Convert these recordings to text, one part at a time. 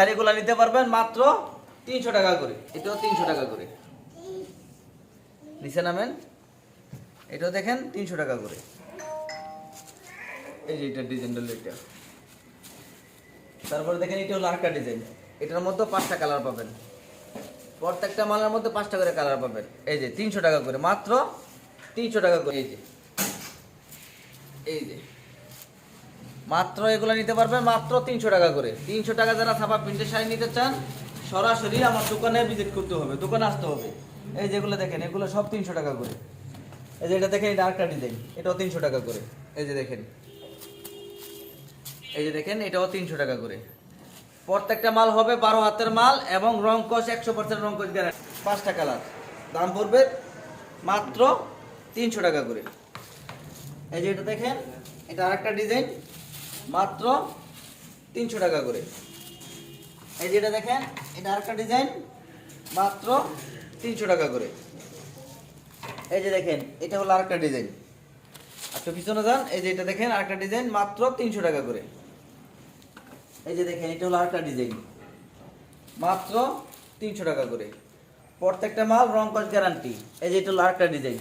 শাড়িগুলো নিতে পারবেন মাত্র তিনশো টাকা করে। এটাও তিনশো টাকা করে। নিচে নামেন। এটাও দেখেন তিনশো টাকা করে। এই যে এটা ডিজাইন এটা। তারপরে দেখেন এটা হলো আরেকটা ডিজাইন এটার মধ্যে পাঁচটা কালার পাবেন। প্রত্যেকটা মালের মধ্যে পাঁচটা করে কালার পাবেন। এই যে তিনশো টাকা করে। মাত্র তিনশো টাকা করে। এই যে। এই যে। মাত্র এগুলো নিতে পারবেন মাত্র তিনশো টাকা করে। তিনশো টাকা যারা ছাপা প্রিন্টের শাড়ি নিতে চান, সরাসরি আমার দোকানে ভিজিট করতে হবে, দোকানে আসতে হবে। এই যেগুলো দেখেন, এগুলো সব তিনশো টাকা করে। এই যে এটা দেখেন, এটা আরেকটা ডিজাইন এটাও তিনশো টাকা করে। এই যে দেখেন, এই যে দেখেন, এটাও তিনশো টাকা করে। প্রত্যেকটা মাল হবে বারো হাতের মাল এবং রং কস, একশো পার্সেন্ট রং কস গ্যারান্টি পাঁচটা কালার, দাম পড়বে মাত্র তিনশো টাকা করে। এই যে এটা দেখেন, এটা আরেকটা ডিজাইন মাত্র তিনশো টাকা করে। এই যে এটা দেখেন, এটা আরেকটা ডিজাইন মাত্র তিনশো টাকা করে। এই যে দেখেন, এটা হলো আরেকটা ডিজাইন আচ্ছা পিছনে যান, এই যে এটা দেখেন, আরেকটা ডিজাইন মাত্র তিনশো টাকা করে। এই যে দেখেন, এটা হলো আরেকটা ডিজাইন মাত্র তিনশো টাকা করে। প্রত্যেকটা মাল রং কস গ্যারান্টি এই যে এটা হলো আরেকটা ডিজাইন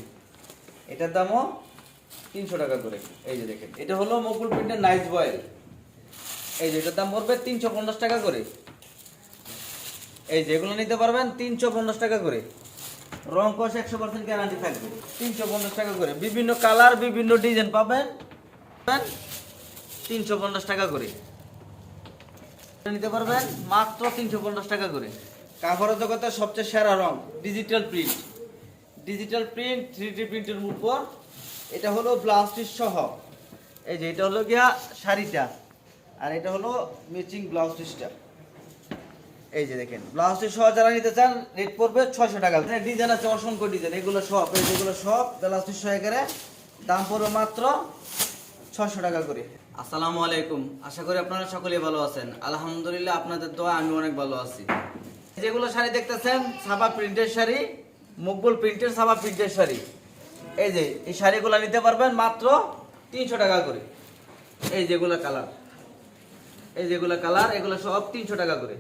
এটার দামও তিনশো টাকা করে। এই যে দেখেন, এটা হলো মকুল প্রিন্টের নাইস বয়েল এই যে এটার দাম পড়বে তিনশো পঞ্চাশ টাকা করে। এই যে এগুলো নিতে পারবেন তিনশো পঞ্চাশ টাকা করে। রং কস একশো পার্সেন্ট গ্যারান্টি থাকবে। তিনশো পঞ্চাশ টাকা করে। বিভিন্ন কালার, বিভিন্ন ডিজাইন পাবেন। তিনশো পঞ্চাশ টাকা করে। নিতে পারবেন মাত্র তিনশো পঞ্চাশ টাকা করে। কাপড়ের জগতের সবচেয়ে সেরা রং digital print digital print three D প্রিন্টের উপর এটা হলো ব্লাউজটির সহ। এই যে এটা হলো গিয়া শাড়িটা, আর এটা হলো ম্যাচিং ব্লাউজ পিসটা এই যে দেখেন ব্লাউজ পিস সহ যারা নিতে চান রেট পড়বে ছয়শো টাকা। ডিজাইন আছে, অসংখ্য ডিজাইন এগুলো সব, এই যেগুলো সব ব্লাউজ পিস সহকারে দাম পড়বে মাত্র ছশো টাকা করে। আসসালামু আলাইকুম, আশা করি আপনারা সকলেই ভালো আছেন। আলহামদুলিল্লাহ আপনাদের দোয়া, আমি অনেক ভালো আছি। যেগুলো শাড়ি দেখতেছেন, সাবা প্রিন্টের শাড়ি, মুকবুল প্রিন্টের সাবা প্রিন্টের শাড়ি। এই যে, এই শাড়িগুলো নিতে পারবেন মাত্র তিনশো টাকা করে। এই যেগুলো কালার, এই যেগুলো কালার, এগুলো সব তিনশো টাকা করে।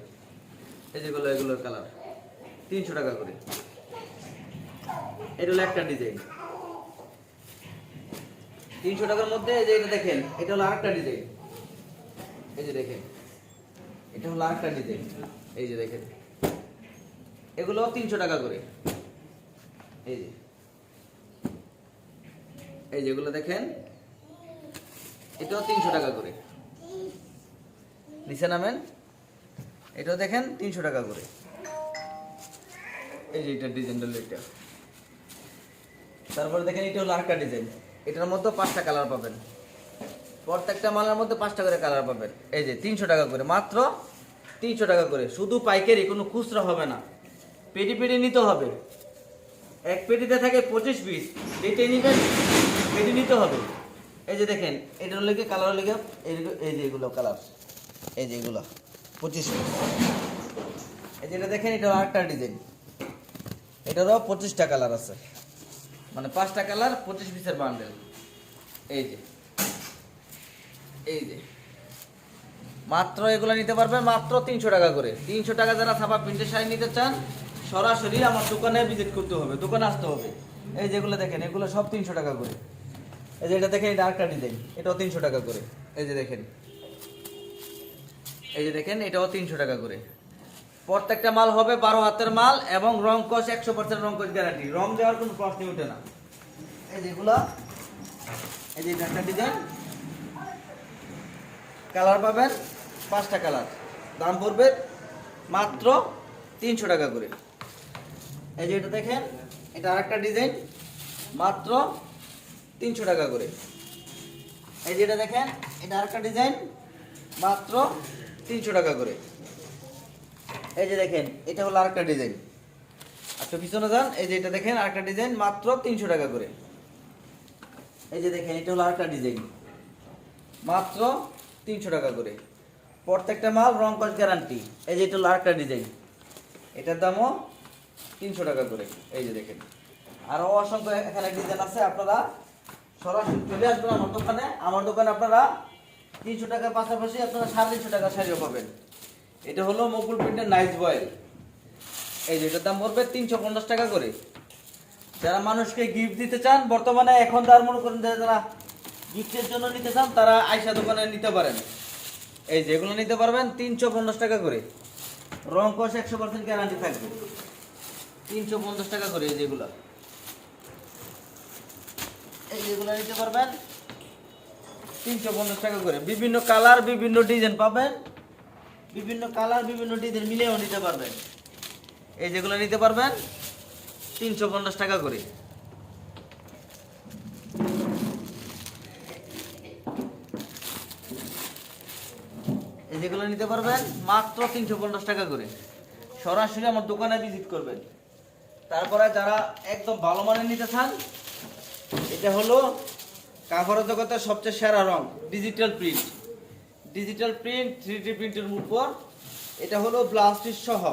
এই যেগুলো, এগুলোর কালার, তিনশো টাকা করে। এটা হলো একটা ডিজাইন। তিনশো টাকার মধ্যে এই যে এটা দেখেন, এটা হলো আরেকটা ডিজাইন। এই যে দেখেন, এটা হলো আরেকটা ডিজাইন। এই যে দেখেন, এগুলো তিনশো টাকা করে। এই যে। এই যেগুলো দেখেন, এটাও তিনশো টাকা করে। নিচে নামেন, এটাও দেখেন তিনশো টাকা করে। এই যে এটা ডিজাইন হলো এটা। তারপরে দেখেন এটা হলো আরেকটা ডিজাইন এটার মধ্যে পাঁচটা কালার পাবেন। প্রত্যেকটা মালের মধ্যে পাঁচটা করে কালার পাবেন। এই যে তিনশো টাকা করে, মাত্র তিনশো টাকা করে। শুধু পাইকারি, কোনো খুচরা হবে না। পেটি পেটি নিতে হবে। এক পেটিতে থাকে পঁচিশ পিস। পেটে নিবেন পেটি নিতে হবে। এই যে দেখেন, এটার লেগে কালার লেগে এই- যে এগুলো কালার, এই যে এগুলো, পঁচিশ এই যেটা দেখেন এটা আরেকটা ডিজাইন। এটারও পঁচিশটা কালার আছে। মানে পাঁচটা কালার, পঁচিশ পিসের বান্ডেল। এই যে এই যে। মাত্র এগুলো নিতে পারবেন মাত্র তিনশো টাকা করে। তিনশো টাকা যারা ছাপা প্রিন্টের শাড়ি নিতে চান, সরাসরি আমার দোকানে ভিজিট করতে হবে, দোকানে আসতে হবে। এই যেগুলো দেখেন, এগুলো সব তিনশো টাকা করে। এই যে এটা দেখেন, এটা আরেকটা ডিজাইন এটাও তিনশো টাকা করে। এই যে দেখেন। এই যে দেখেন, এটাও তিনশো টাকা করে। প্রত্যেকটা মাল হবে বারো হাতের মাল এবং রং কস, একশো পার্সেন্ট রং কস গ্যারান্টি রং দেওয়ার কোনো প্রশ্নই ওঠে না। এই যেগুলো এই যে একটা ডিজাইন কালার পাবেন পাঁচটা কালার দাম পড়বে মাত্র তিনশো টাকা করে। এই যে এটা দেখেন, এটা আরেকটা ডিজাইন মাত্র তিনশো টাকা করে। এই যে এটা দেখেন, এটা আরেকটা ডিজাইন, মাত্র তিনশো টাকা করে। এই যে দেখেন, এটা হলো আরেকটা ডিজাইন। আচ্ছা পিছনে যান, এই যে এটা দেখেন, আরেকটা ডিজাইন, মাত্র তিনশো টাকা করে। এই যে দেখেন, এটা হলো আরেকটা ডিজাইন। মাত্র তিনশো টাকা করে। প্রত্যেকটা মাল রং কস গ্যারান্টি। এই যে এটা হলো আরেকটা ডিজাইন। এটার দামও তিনশো টাকা করে। এই যে দেখেন। আরও অসংখ্য এখানে ডিজাইন আছে, আপনারা সরাসরি চলে আসবেন আমার দোকানে। আমার দোকানে আপনারা তিনশো টাকার পাশাপাশি আপনারা সাড়ে তিনশো টাকা শাড়িও পাবেন। এটা হলো মকুল প্রিন্টের নাইস বয়েল এই যে এটার দাম পড়বে তিনশো পঞ্চাশ টাকা করে। যারা মানুষকে গিফট দিতে চান, বর্তমানে এখন তার মনে করেন যারা গিফটের জন্য নিতে চান, তারা আয়সা দোকানে নিতে পারেন। এই যেগুলো নিতে পারবেন তিনশো পঞ্চাশ টাকা করে। রং কষ একশো পার্সেন্ট গ্যারান্টি থাকবে। তিনশো পঞ্চাশ টাকা করে যেগুলো এই যেগুলো নিতে পারবেন, তিনশো পঞ্চাশ টাকা করে। বিভিন্ন কালার, বিভিন্ন ডিজাইন পাবেন। বিভিন্ন কালার, বিভিন্ন ডিজাইন মিলেও নিতে পারবেন। এই যেগুলো নিতে পারবেন, তিনশো পঞ্চাশ টাকা করে। এই যেগুলো নিতে পারবেন, মাত্র তিনশো পঞ্চাশ টাকা করে। সরাসরি আমার দোকানে ভিজিট করবেন। তারপরে যারা একদম ভালো মানের নিতে চান এটা হলো কাপড়ের জগতের সবচেয়ে সেরা রং digital print digital print three D প্রিন্টের উপর। এটা হলো ব্লাউজ পিস সহ।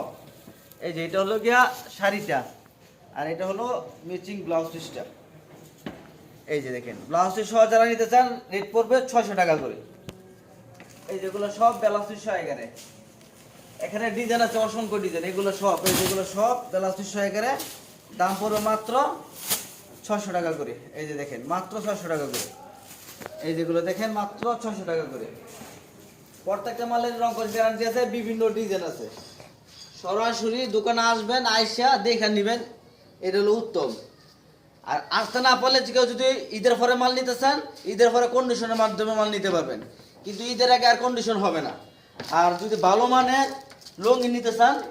এই যে, এটা হলো গিয়া শাড়িটা। আর এটা হলো ম্যাচিং ব্লাউজ পিসটা এই যে দেখেন ব্লাউজ পিস সহ যারা নিতে চান রেট পড়বে ছয়শো টাকা করে। এই যেগুলো সব ব্লাউজ পিস সহ এখানে এখানে ডিজাইন আছে অসংখ্য ডিজাইন এগুলো সব, এই যেগুলো সব ব্লাউজ পিস সহ এখানে দাম পড়বে মাত্র ছশো টাকা করে। এই যে দেখেন, মাত্র ছশো টাকা করে। এই যেগুলো দেখেন, মাত্র ছশো টাকা করে। প্রত্যেকটা মালের রং গ্যারান্টি আছে, বিভিন্ন ডিজাইন আছে। সরাসরি দোকানে আসবেন, আইসা দেখে নেবেন, এটা হলো উত্তম। আর আসতে না পারলে কেউ যদি ঈদের পরে মাল নিতে চান, ঈদের পরে কন্ডিশনের মাধ্যমে মাল নিতে পারবেন। কিন্তু ঈদের আগে আর কন্ডিশন হবে না। আর যদি ভালো মানের লুঙ্গি নিতে চান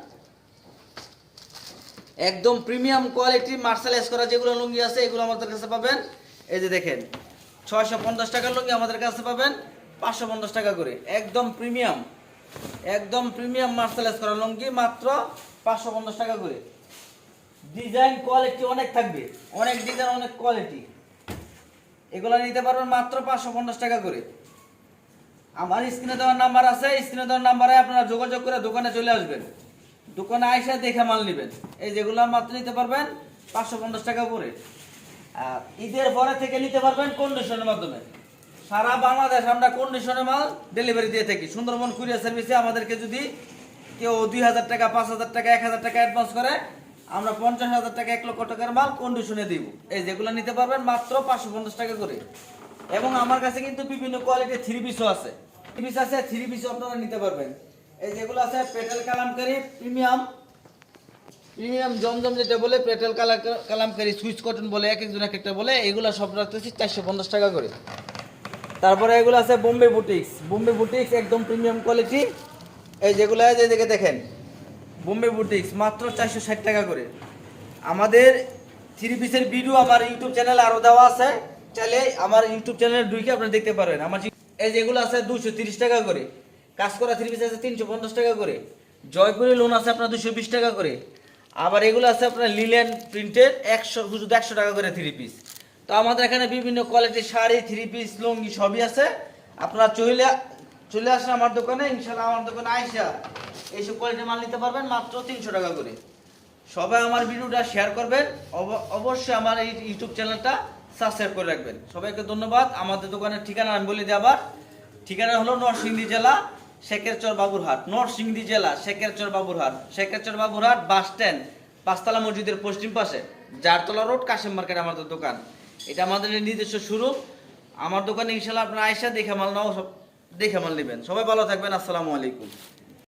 একদম প্রিমিয়াম কোয়ালিটি এস করা যেগুলো লুঙ্গি আছে, এগুলো আমাদের কাছে পাবেন। এই যে দেখেন, ছয়শো পঞ্চাশ টাকার লুঙ্গি আমাদের কাছে পাবেন, পাঁচশো পঞ্চাশ টাকা করে। একদম প্রিমিয়াম একদম প্রিমিয়াম মার্শাল এস করা লুঙ্গি, মাত্র পাঁচশো পঞ্চাশ টাকা করে। ডিজাইন কোয়ালিটি অনেক থাকবে, অনেক ডিজাইন, অনেক কোয়ালিটি। এগুলো নিতে পারবেন মাত্র পাঁচশো পঞ্চাশ টাকা করে। আমার স্ক্রিনে দেওয়ার নাম্বার আছে স্ক্রিনে দেওয়ার নাম্বারে আপনারা যোগাযোগ করে দোকানে চলে আসবেন। দোকানে আইসা দেখে মাল নেবেন। এই যেগুলো মাত্র নিতে পারবেন পাঁচশো পঞ্চাশ টাকা করে আর ঈদের পরে থেকে নিতে পারবেন কন্ডিশনের মাধ্যমে। সারা বাংলাদেশ আমরা কন্ডিশনে মাল ডেলিভারি দিয়ে থাকি। সুন্দরবন কুরিয়ার সার্ভিসে আমাদেরকে যদি কেউ দুই হাজার টাকা, পাঁচ হাজার টাকা, এক হাজার টাকা অ্যাডভান্স করে, আমরা পঞ্চাশ হাজার টাকা, এক লক্ষ টাকার মাল কন্ডিশনে দিব। এই যেগুলো নিতে পারবেন মাত্র পাঁচশো পঞ্চাশ টাকা করে। এবং আমার কাছে কিন্তু বিভিন্ন কোয়ালিটির থ্রি পিসও আছে। থ্রি পিস আছে থ্রি পিসও আপনারা নিতে পারবেন। এই যেগুলো আছে পেটেল কালামকারি, প্রিমিয়াম। প্রিমিয়াম জমজম যেটা বলে, petal colour Kalamkari, Swiss cotton বলে, এক একজন এক একটা বলে, এগুলো সব রাখতেছি চারশো পঞ্চাশ টাকা করে। তারপরে এগুলো আছে বোম্বে বুটিক্স। বোম্বে বুটিক্স একদম প্রিমিয়াম কোয়ালিটি। এই যেগুলো আছে এদিকে দেখেন। বোম্বে বুটিক্স, মাত্র চারশো ষাট টাকা করে। আমাদের থ্রি পিসের ভিডিও আমার ইউটিউব চ্যানেলে আরও দেওয়া আছে। চাইলে আমার ইউটিউব চ্যানেলে ঢুকে আপনারা দেখতে পারবেন। আমার এই যেগুলো আছে দুশো তিরিশ টাকা করে। কাজ করা থ্রি পিস আছে, তিনশো পঞ্চাশ টাকা করে। জয়পুরি লোন আছে আপনার দুশো বিশ টাকা করে। আবার এগুলো আছে আপনার লিলেন প্রিন্টের একশো শুধু একশো টাকা করে থ্রি পিস তো আমাদের এখানে বিভিন্ন কোয়ালিটির শাড়ি থ্রি পিস লুঙ্গি সবই আছে। আপনারা চলে চলে আসেন আমার দোকানে ইনশাল্লাহ আমার দোকানে আইসা এইসব কোয়ালিটির মাল নিতে পারবেন মাত্র তিনশো টাকা করে। সবাই আমার ভিডিওটা শেয়ার করবেন। অব- অবশ্যই আমার এই ইউটিউব চ্যানেলটা সাবস্ক্রাইব করে রাখবেন। সবাইকে ধন্যবাদ। আমাদের দোকানের ঠিকানা আমি বলে দিই আবার। ঠিকানা হলো নরসিংদী জেলা শেখেরচর বাবুরহাট নরসিংদী জেলা শেখেরচর বাবুরহাট শেখেরচর বাবুরহাট বাস স্ট্যান্ড, পাঁচতলা মসজিদের পশ্চিম পাশে। জারতলা রোড, কাশেম মার্কেট আমাদের দোকান। এটা আমাদের নিজস্ব শুরু। আমার দোকানে ইনশাল্লাহ আপনার আয়সা দেখে মাল নাও, সব দেখে মাল নেবেন। সবাই ভালো থাকবেন, আসসালামু আলাইকুম।